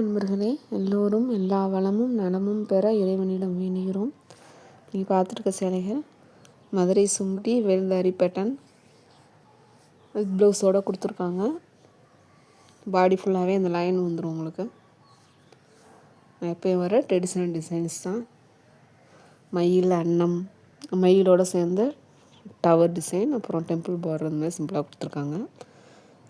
நண்பர்களே எல்லோரும் எல்லா வளமும் நலமும் பெற இறைவனிடம் வேண்டுகிறோம். நீங்கள் பார்த்துருக்க சேலைகள் மதுரை சுங்குடி வேல்தாரி பேட்டன் வித் ப்ளவுஸோடு கொடுத்துருக்காங்க. பாடி ஃபுல்லாகவே அந்த லைன் வந்துடும் உங்களுக்கு. எப்போயும் வர ட்ரெடிஷ்னல் டிசைன்ஸ் தான். மயில் அன்னம் மயிலோடு சேர்ந்து டவர் டிசைன் அப்புறம் டெம்பிள் பார்டர் இந்த மாதிரி சிம்பிளாக கொடுத்துருக்காங்க.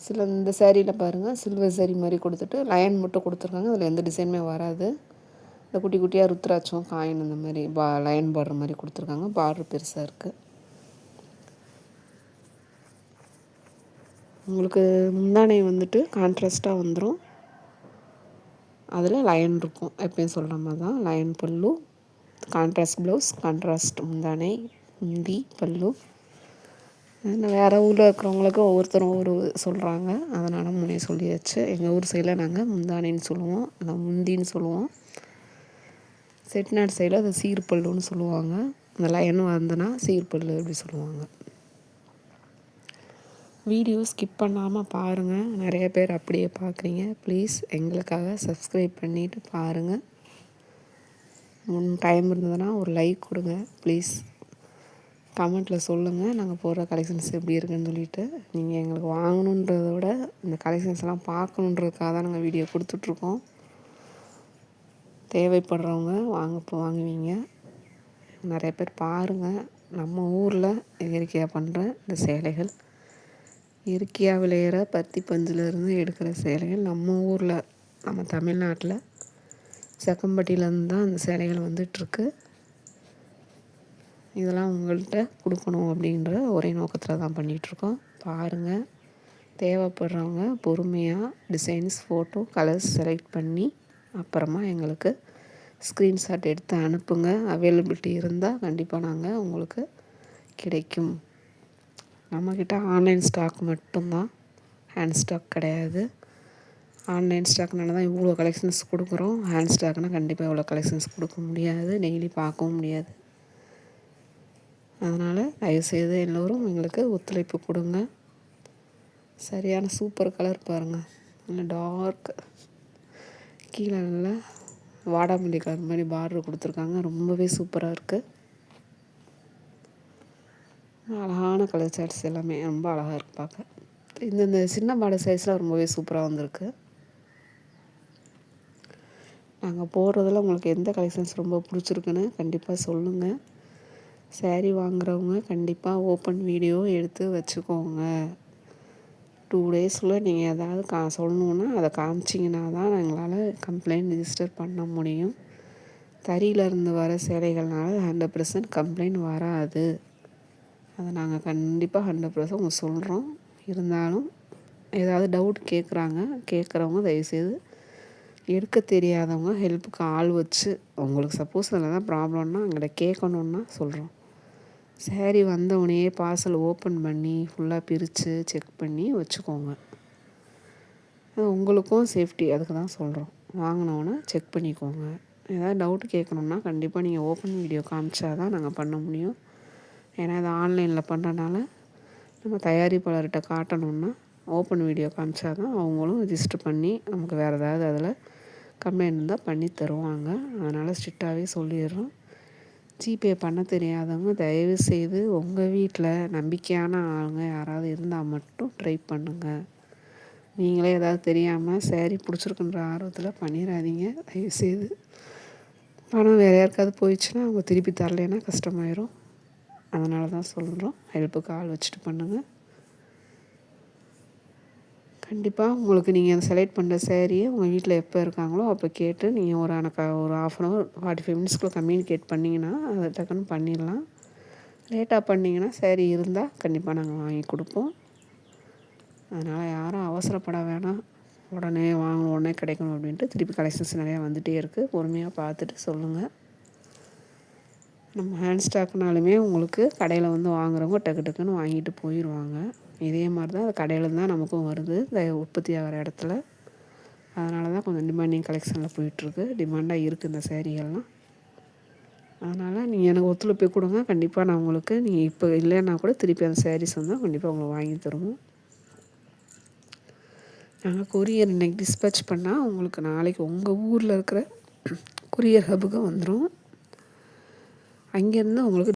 சில இந்த சேரீயில் பாருங்கள் சில்வர் சேரீ மாதிரி கொடுத்துட்டு லயன் மட்டும் கொடுத்துருக்காங்க. அதில் எந்த டிசைனுமே வராது. இந்த குட்டி குட்டியாக ருத்ராட்சம் காயின் இந்த மாதிரி பா லயன் பார்டர் மாதிரி கொடுத்துருக்காங்க. பார்டர் பெருசாக இருக்குது உங்களுக்கு முந்தானை வந்துட்டு கான்ட்ராஸ்ட்டாக வந்துடும் அதில் லயன் இருக்கும். எப்பயும் சொல்கிற மாதிரி தான் லயன் பல்லு கான்ட்ராஸ்ட் ப்ளவுஸ் கான்ட்ராஸ்ட் முந்தானை முந்தி பல்லு. வேறு ஊரில் இருக்கிறவங்களுக்கு ஒவ்வொருத்தரும் ஒவ்வொரு சொல்கிறாங்க அதனால் முன்னே சொல்லியாச்சு. எங்கள் ஊர் சைடில் நாங்கள் முந்தானின்னு சொல்லுவோம். இல்லை முந்தின்னு சொல்லுவோம். செட்டிநாடு சைடில் அதை சீர்பல்லுன்னு சொல்லுவாங்க. அந்த லைன் வந்தனா சீர்பல்லு அப்படி சொல்லுவாங்க. வீடியோ ஸ்கிப் பண்ணாமல் பாருங்கள் நிறைய பேர் அப்படியே பார்க்குறீங்க ப்ளீஸ் எங்களுக்காக சப்ஸ்கிரைப் பண்ணிவிட்டு பாருங்கள் முன் டைம் இருந்ததுன்னா ஒரு லைக் கொடுங்க. ப்ளீஸ் கமெண்ட்டில் சொல்லுங்கள் நாங்கள் போடுற கலெக்ஷன்ஸ் எப்படி இருக்குன்னு சொல்லிவிட்டு நீங்கள் எங்களுக்கு வாங்கணுன்றத விட இந்த கலெக்ஷன்ஸ்லாம் பார்க்கணுன்றதுக்காக தான் நாங்கள் வீடியோ கொடுத்துட்ருக்கோம். தேவைப்படுறவங்க வாங்க இப்போ வாங்குவீங்க. நிறைய பேர் பாருங்கள் நம்ம ஊரில் இயற்கையாக பண்ணுற இந்த சேலைகள். இயற்கையாக விளையிற பருத்தி பஞ்சிலிருந்து எடுக்கிற சேலைகள் நம்ம ஊரில் நம்ம தமிழ்நாட்டில். செக்கம்பட்டியிலேருந்து தான் அந்த சேலைகள் வந்துட்டுருக்கு இதெல்லாம் உங்கள்கிட்ட கொடுக்கணும் அப்படின்ற ஒரே நோக்கத்தில் தான் பண்ணிகிட்ருக்கோம். பாருங்கள் தேவைப்படுறவங்க பொறுமையாக டிசைன்ஸ் ஃபோட்டோ கலர்ஸ் செலக்ட் பண்ணி அப்புறமா எங்களுக்கு ஸ்க்ரீன்ஷாட் எடுத்து அனுப்புங்க. அவைலபிலிட்டி இருந்தால் கண்டிப்பாக நாங்கள் உங்களுக்கு கிடைக்கும். நம்மக்கிட்ட ஆன்லைன் ஸ்டாக் மட்டும்தான். ஹேண்ட் ஸ்டாக் கிடையாது. ஆன்லைன் ஸ்டாக்னால தான் இவ்வளோ கலெக்ஷன்ஸ் கொடுக்குறோம். ஹேண்ட் ஸ்டாக்னால் கண்டிப்பாக இவ்வளோ கலெக்ஷன்ஸ் கொடுக்க முடியாது. டெய்லி பார்க்கவும் முடியாது. அதனால் தயவுசெய்து எல்லோரும் எங்களுக்கு ஒத்துழைப்பு கொடுங்க. சரியான சூப்பர் கலர் பாருங்கள் நல்ல டார்க் கீழே நல்லா வாடாமல்லி கலர் மாதிரி பார்டர் கொடுத்துருக்காங்க. ரொம்பவே சூப்பராக இருக்குது அழகான கலர் சார்ட்ஸ் எல்லாமே ரொம்ப அழகாக இருக்குது பார்க்க. இந்த இந்த சின்ன பார்டர் சைஸில் ரொம்பவே சூப்பராக வந்திருக்கு. நாங்கள் போடுறதில் உங்களுக்கு எந்த கலெக்ஷன்ஸ் ரொம்ப பிடிச்சிருக்குன்னு கண்டிப்பாக சொல்லுங்கள் சேரீ வாங்குறவங்க கண்டிப்பாக ஓப்பன் வீடியோ எடுத்து வச்சுக்கோங்க. டூ டேஸில் நீங்கள் எதாவது கா சொல்லணுன்னா அதை காமிச்சிங்கன்னா தான் எங்களால் கம்ப்ளைண்ட் ரிஜிஸ்டர் பண்ண முடியும். தறியிலேருந்து வர சேலைகள்னால ஹண்ட்ரட் பர்சன்ட் கம்ப்ளைண்ட் வராது. அதை நாங்கள் கண்டிப்பாக ஹண்ட்ரட் பர்சன்ட் உங்களுக்கு சொல்கிறோம் இருந்தாலும் ஏதாவது டவுட் கேட்குறாங்க கேட்குறவங்க தயவுசெய்து எடுக்க தெரியாதவங்க ஹெல்ப்புக்கு ஆள் வச்சு உங்களுக்கு சப்போஸ் அதில் தான் ப்ராப்ளம்னா எங்கள்கிட்ட கேட்கணுன்னா சொல்கிறோம் சேரீ வந்தவுடனே பார்சல் ஓப்பன் பண்ணி ஃபுல்லாக பிரித்து செக் பண்ணி வச்சுக்கோங்க. அது உங்களுக்கும் சேஃப்டி அதுக்கு தான் சொல்கிறோம் வாங்கினோன்னா செக் பண்ணிக்கோங்க. ஏதாவது டவுட் கேட்கணுன்னா கண்டிப்பாக நீங்கள் ஓப்பன் வீடியோ காமிச்சா தான் நாங்கள் பண்ண முடியும். ஏன்னா இது ஆன்லைனில் பண்ணுறனால நம்ம தயாரிப்பாளர்கிட்ட காட்டணுன்னா ஓப்பன் வீடியோ காமிச்சா தான் அவங்களும் ரிஜிஸ்டர் பண்ணி நமக்கு வேறு ஏதாவது அதில் கம்ப்ளைண்ட் இருந்தால் பண்ணி தருவாங்க. அதனால் ஸ்ட்ரிக்டாகவே சொல்லிடுறோம். ஜிபே பண்ண தெரியாதவங்க தயவுசெய்து உங்கள் வீட்டில் நம்பிக்கையான ஆளுங்க யாராவது இருந்தால் மட்டும் ட்ரை பண்ணுங்கள் நீங்களே ஏதாவது தெரியாமல் சேரீ பிடிச்சிருக்குன்ற ஆர்வத்தில் பண்ணிடாதீங்க தயவுசெய்து பணம் வேறு யாருக்காவது போயிடுச்சுன்னா அவங்க திருப்பி தரலைன்னா கஷ்டமாயிரும். அதனால தான் சொல்கிறோம் ஹெல்ப்புக்கு ஆள் வச்சுட்டு பண்ணுங்கள் கண்டிப்பாக உங்களுக்கு நீங்கள் செலக்ட் பண்ணுற சேரீயை உங்கள் வீட்டில் எப்போ இருக்காங்களோ அப்போ கேட்டு நீங்கள் ஒரு எனக்கு ஒரு half an hour forty five மினிட்ஸ்க்குள்ளே communicate பண்ணிங்கன்னா அதை டக்குன்னு பண்ணிடலாம். லேட்டாக பண்ணிங்கன்னா சேரீ இருந்தால் கண்டிப்பாக நாங்கள் வாங்கி கொடுப்போம். அதனால் யாரும் அவசரப்பட வேணாம். உடனே வாங்கணும் உடனே கிடைக்கணும் அப்படின்ட்டு திருப்பி கலெக்ஷன்ஸ் நிறையா வந்துகிட்டே இருக்குது பொறுமையாக பார்த்துட்டு சொல்லுங்கள் நம்ம ஹேண்ட் ஸ்டாக்னாலுமே உங்களுக்கு கடையில் வந்து வாங்குறவங்க டக்கு டக்குன்னு வாங்கிட்டு போயிடுவாங்க இதே மாதிரி தான் அது கடையில் தான் நமக்கும் வருது. இந்த உற்பத்தி ஆகிற இடத்துல. அதனால தான் கொஞ்சம் டிமாண்டிங் கலெக்ஷனில் போயிட்டுருக்கு. டிமாண்டாக இருக்குது இந்த சேரீகள்லாம். அதனால் நீங்கள் எனக்கு ஒத்துழைப்பு கொடுங்க. கண்டிப்பாக நான் உங்களுக்கு நீங்கள் இப்போ இல்லைன்னா கூட திருப்பி அந்த சேரீஸ் வந்தால் கண்டிப்பாக உங்களுக்கு வாங்கி தருவோம். நாங்கள் கொரியர் இன்றைக்கி டிஸ்பேச் பண்ணால் உங்களுக்கு நாளைக்கு உங்கள் ஊரில் இருக்கிற கொரியர் ஹப்புக்கு வந்துடும் அங்கேருந்து உங்களுக்கு